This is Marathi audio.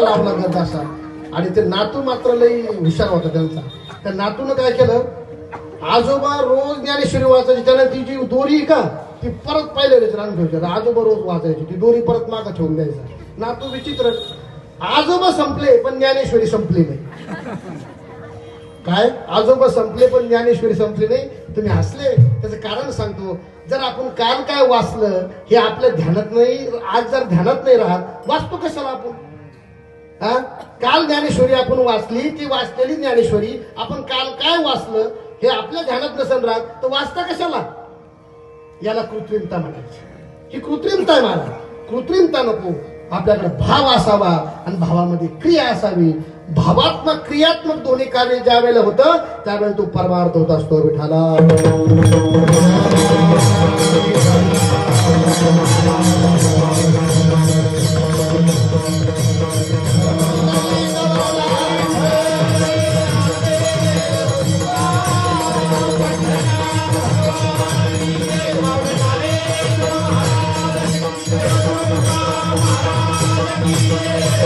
लावला गत असा. आणि ते नातू मात्र लई हुशार होता त्यांचा. त्या नातूनं काय केलं? आजोबा रोज ज्ञानेश्वरी वाचायची. त्याला ती जी दोरी का ती परत पाहिलं रान ठेवायची आजोबा रोज वाचायची. ती दोरी परत मागं ठेवून द्यायचा. नातू विचित्र. आजोबा संपले पण ज्ञानेश्वरी संपली नाही. काय? आजोबा संपले पण ज्ञानेश्वरी संपली नाही. तुम्ही हसले? त्याचं कारण सांगतो. जर आपण काल काय वाचलं हे आपल्या ध्यानात नाही आज जर ध्यानात नाही राहत वाचतो कशाला आपण? हा? काल ज्ञानेश्वरी आपण वाचली ती वाचलेली ज्ञानेश्वरी. आपण काल काय वाचलं हे आपल्या ध्यानात नसेल राहत तर वाचता कशाला? याला कृत्रिमता म्हणायची. ही कृत्रिमता आहे मला. कृत्रिमता नको. आपल्याकडे भाव असावा आणि भावामध्ये क्रिया असावी. भावात्मक क्रियात्मक दोन्ही कार्य ज्या वेळेला होतं त्यावेळेला तो परमार्थ होत असतो विठाला Thank you.